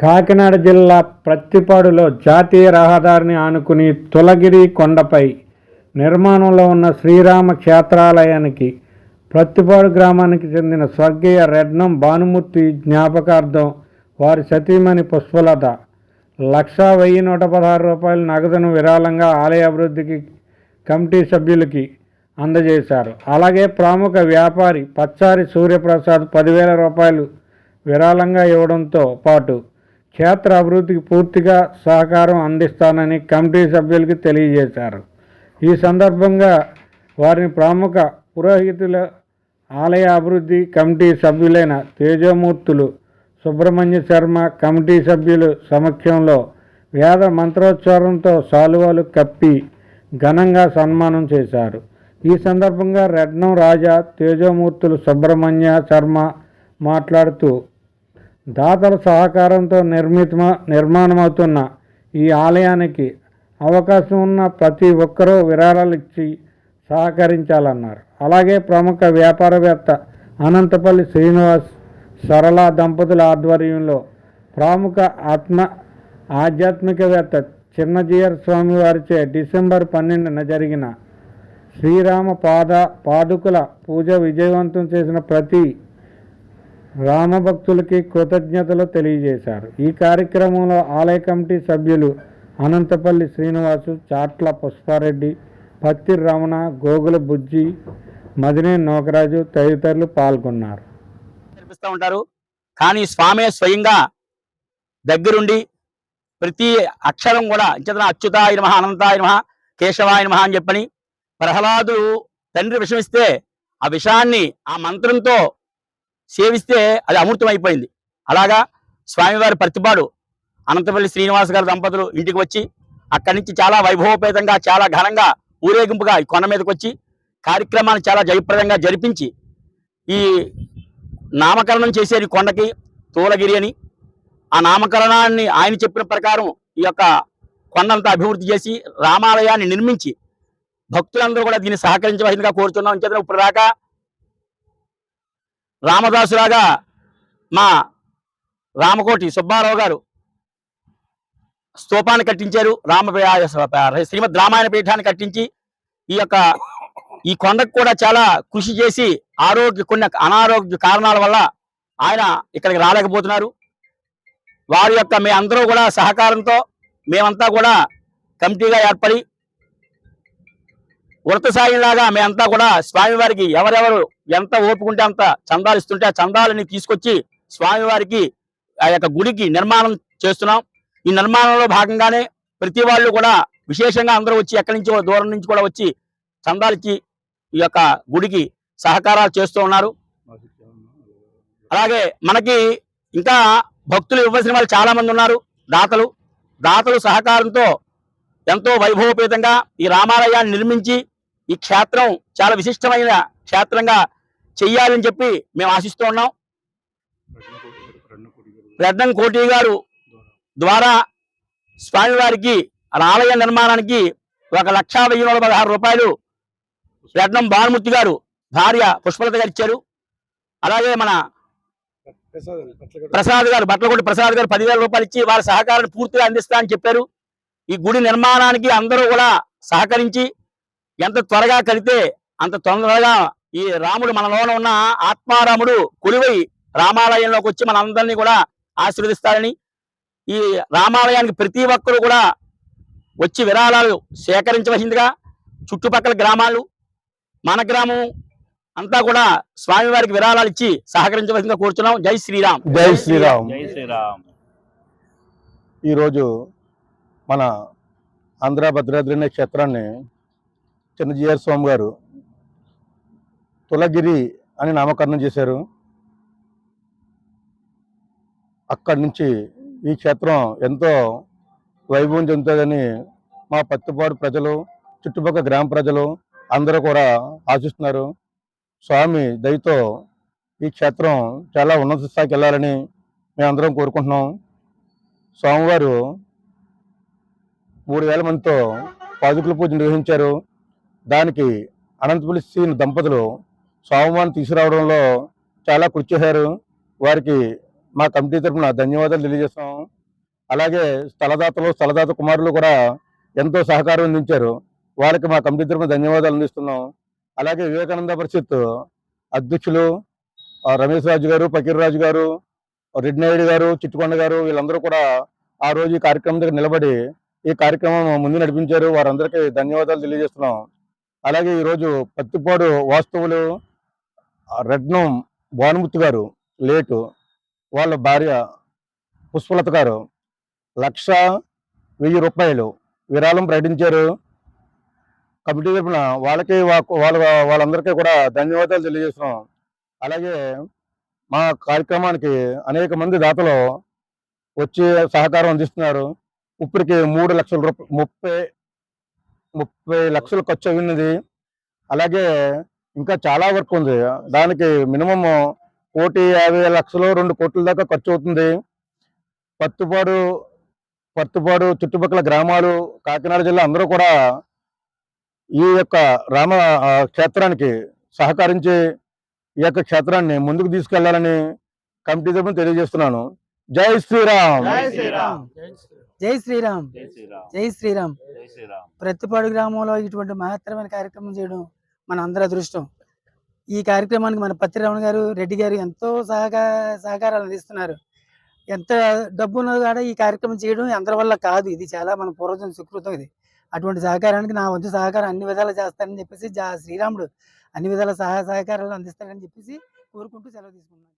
కాకినాడ జిల్లా ప్రత్తిపాడులో జాతీయ రహదారిని ఆనుకుని తులగిరి కొండపై నిర్మాణంలో ఉన్న శ్రీరామ క్షేత్రాలయానికి ప్రత్తిపాడు గ్రామానికి చెందిన స్వర్గీయ రెడ్నం భానుమూర్తి జ్ఞాపకార్థం వారి సతీమణి పుష్పలత. లక్షా వెయ్యి నూట పదహారు రూపాయల నగదును విరాళంగా ఆలయ అభివృద్ధికి కమిటీ సభ్యులకి అందజేశారు. అలాగే ప్రముఖ వ్యాపారి పచ్చారి సూర్యప్రసాద్ పదివేల రూపాయలు విరాళంగా ఇవ్వడంతో పాటు క్షేత్ర అభివృద్ధికి పూర్తిగా సహకారం అందిస్తానని కమిటీ సభ్యులకి తెలియజేశారు. ఈ సందర్భంగా వారిని ప్రముఖ పురోహితుల ఆలయ అభివృద్ధి కమిటీ సభ్యులైన తేజమూర్తులు సుబ్రహ్మణ్య శర్మ కమిటీ సభ్యులు సమక్షంలో వేద మంత్రోచ్చారంతో సాలువాలు కప్పి ఘనంగా సన్మానం చేశారు. ఈ సందర్భంగా రెడ్నం రాజా తేజమూర్తులు సుబ్రహ్మణ్య శర్మ మాట్లాడుతూ దాతల సహకారంతో నిర్మిత నిర్మాణమవుతున్న ఈ ఆలయానికి అవకాశం ఉన్న ప్రతి ఒక్కరూ విరాళాలు ఇచ్చి సహకరించాలన్నారు. అలాగే ప్రముఖ వ్యాపారవేత్త అనంతపల్లి శ్రీనివాస్ సరళ దంపతుల ఆధ్వర్యంలో ప్రముఖ ఆత్మ ఆధ్యాత్మికవేత్త చిన్నజీయర్ స్వామి వారిచే డిసెంబర్ పన్నెండున జరిగిన శ్రీరామ పాద పాదుకుల పూజ విజయవంతం చేసిన ప్రతి రామభక్తులకి కృతజ్ఞతలు తెలియజేశారు. ఈ కార్యక్రమంలో ఆలయ కమిటీ సభ్యులు అనంతపల్లి శ్రీనివాసు చాట్ల పుష్పారెడ్డి పత్తి రమణ గోగుల బుజ్జి మదినే నోకరాజు తదితరులు పాల్గొన్నారు. కనిపిస్తూ ఉంటారు. కానీ స్వామి స్వయంగా దగ్గరుండి ప్రతి అక్షరం కూడా ఇంచేతన అచ్యుతాయ నమ అనంతాయ నమ కేశవాయ నమ అని చెప్పని ప్రహ్లాదుడు తండ్రి విషమిస్తే ఆ విషాన్ని ఆ మంత్రంతో సేవిస్తే అది అమృతం అయిపోయింది అలాగా స్వామివారి ప్రతిపాడు అనంతపల్లి శ్రీనివాస్ గారి దంపతులు ఇంటికి వచ్చి అక్కడి నుంచి చాలా వైభవపేతంగా చాలా ఘనంగా ఊరేగింపుగా ఈ కొండ మీదకి వచ్చి కార్యక్రమాన్ని చాలా జయప్రదంగా జరిపించి ఈ నామకరణం చేసేది కొండకి తూలగిరి అని. ఆ నామకరణాన్ని ఆయన చెప్పిన ప్రకారం ఈ యొక్క కొండంతా అభివృద్ధి చేసి రామాలయాన్ని నిర్మించి భక్తులందరూ కూడా దీన్ని సహకరించవలసిందిగా కోరుతున్నాం. ఇంకేదైనా ఇప్పుడు దాకా రామదాసులాగా మా రామకోటి సుబ్బారావు గారు స్తూపాన్ని కట్టించారు. రామ శ్రీమద్ రామాయణ పీఠాన్ని కట్టించి ఈ యొక్క ఈ కొండకు కూడా చాలా కృషి చేసి ఆరోగ్య కొన్ని అనారోగ్య కారణాల వల్ల ఆయన ఇక్కడికి రాలేకపోతున్నారు. వారి యొక్క మీ అందరూ కూడా సహకారంతో మేమంతా కూడా కమిటీగా ఏర్పడి వృత సాయంలాగా మేమంతా కూడా స్వామివారికి ఎవరెవరు ఎంత ఓపుకుంటే అంత చందాలు ఇస్తుంటే ఆ చందాలని తీసుకొచ్చి స్వామివారికి ఆ యొక్క గుడికి నిర్మాణం చేస్తున్నాం. ఈ నిర్మాణంలో భాగంగానే ప్రతి వాళ్ళు కూడా విశేషంగా అందరూ వచ్చి ఎక్కడి నుంచి దూరం నుంచి కూడా వచ్చి చందాలిచ్చి ఈ యొక్క గుడికి సహకారాలు చేస్తూ ఉన్నారు. అలాగే మనకి ఇంకా భక్తులు ఇవ్వాల్సిన వాళ్ళు చాలా మంది ఉన్నారు. దాతలు దాతలు సహకారంతో ఎంతో వైభవపేతంగా ఈ రామాలయాన్ని నిర్మించి ఈ క్షేత్రం చాలా విశిష్టమైన క్షేత్రంగా చెయ్యాలని చెప్పి మేము ఆశిస్తూ ఉన్నాం. రెడ్డం కోటి గారు ద్వారా స్వామివారికి ఆలయ నిర్మాణానికి ఒక లక్షా వెయ్యి నూట పదహారు రూపాయలు రెడ్డం భానుమూర్తి గారు భార్య పుష్పలత గారు ఇచ్చారు. అలాగే మన ప్రసాద్ గారు బట్లకొండ ప్రసాద్ గారు పదివేల రూపాయలు ఇచ్చి వారి సహకారాన్ని పూర్తిగా అందిస్తా అని చెప్పారు. ఈ గుడి నిర్మాణానికి అందరూ కూడా సహకరించి ఎంత త్వరగా కలితే అంత తొందరగా ఈ రాముడు మనలోన ఉన్న ఆత్మారాముడు కొలువై రామాలయంలోకి వచ్చి మనందరినీ కూడా ఆశీర్వదిస్తారని ఈ రామాలయానికి ప్రతి ఒక్కరు కూడా వచ్చి విరాళాలు సేకరించవలసిందిగా చుట్టుపక్కల గ్రామాలు మన గ్రామం అంతా కూడా స్వామివారికి విరాళాలు ఇచ్చి సహకరించవలసిందిగా కోరుతున్నాం జై శ్రీరామ్. జై శ్రీరామ్. జై శ్రీరామ్. ఈరోజు మన ఆంధ్ర భద్రాద్రి అనే క్షేత్రాన్ని చిన్నజీఆర్ స్వామి గారు తులగిరి అని నామకరణం చేశారు. అక్కడి నుంచి ఈ క్షేత్రం ఎంతో వైభవం చెందుతుందని మా పత్తిపాడు ప్రజలు చుట్టుపక్కల గ్రామ ప్రజలు అందరూ కూడా ఆశిస్తున్నారు. స్వామి దయతో ఈ క్షేత్రం చాలా ఉన్నత స్థాయికి వెళ్ళాలని మేమందరం కోరుకుంటున్నాం. స్వామివారు మూడు వేల మందితో పాదుకుల పూజ నిర్వహించారు. దానికి అనంతపురి శ్రీ దంపతులు స్వామివారిని తీసుకురావడంలో చాలా కృషి చేశారు. వారికి మా కమిటీ తరఫున ధన్యవాదాలు తెలియజేస్తాం అలాగే స్థలదాతలు స్థలదాత కుమారులు కూడా ఎంతో సహకారం అందించారు. వాళ్ళకి మా కమిటీ తరఫున ధన్యవాదాలు అందిస్తున్నాం. అలాగే వివేకానంద పరిషత్ అధ్యక్షులు రమేష్ రాజు గారు ఫకీర్ రాజు గారు రెడ్డినాయుడు గారు చిట్టుకొండ గారు వీళ్ళందరూ కూడా ఆ రోజు ఈ కార్యక్రమం దగ్గర నిలబడి ఈ కార్యక్రమం ముందు నడిపించారు. వారందరికీ ధన్యవాదాలు తెలియజేస్తున్నాం. అలాగే ఈరోజు పత్తిపాడు వాస్తవులు రెడ్నం భానుమూర్తి గారు లేటు వాళ్ళ భార్య పుష్పలత గారు లక్ష వెయ్యి రూపాయలు విరాళం ప్రకటించారు. కమిటీ తరఫున వాళ్ళకి వాళ్ళ వాళ్ళందరికీ కూడా ధన్యవాదాలు తెలియజేస్తున్నాం. అలాగే మా కార్యక్రమానికి అనేక మంది దాతలు వచ్చి సహకారం అందిస్తున్నారు. ఇప్పటికి మూడు లక్షల రూపాయలు ముప్పై ముప్పై లక్షలు ఖర్చు అయింది అలాగే ఇంకా చాలా వర్క్ ఉంది. దానికి మినిమం కోటి యాభై లక్షలు రెండు కోట్ల దాకా ఖర్చు అవుతుంది. పత్తిపాడు పత్తిపాడు చుట్టుపక్కల గ్రామాలు కాకినాడ జిల్లా అందరూ కూడా ఈ యొక్క రామ క్షేత్రానికి సహకరించి ఈ యొక్క క్షేత్రాన్ని ముందుకు తీసుకెళ్ళాలని కమిటీ తరపున తెలియజేస్తున్నాను. జై శ్రీరామ్! జై శ్రీరామ్! జై శ్రీరామ్! జై శ్రీరామ్! ప్రతిపాడు గ్రామంలో ఇటువంటి మహత్తరమైన కార్యక్రమం చేయడం మన అందరి అదృష్టం. ఈ కార్యక్రమానికి మన పత్రిరమణ గారు రెడ్డి గారు ఎంతో సహకార సహకారాలు అందిస్తున్నారు. ఎంత డబ్బు ఉన్నది కూడా ఈ కార్యక్రమం చేయడం అందరి వల్ల కాదు. ఇది చాలా మన పూర్వజం సుకృతం ఇది. అటువంటి సహకారానికి నా వంతు సహకారం అన్ని విధాలు చేస్తానని చెప్పేసి జా శ్రీరాముడు అన్ని విధాల సహాయ సహకారాలు అందిస్తానని చెప్పేసి కోరుకుంటూ సెలవు తీసుకున్నాను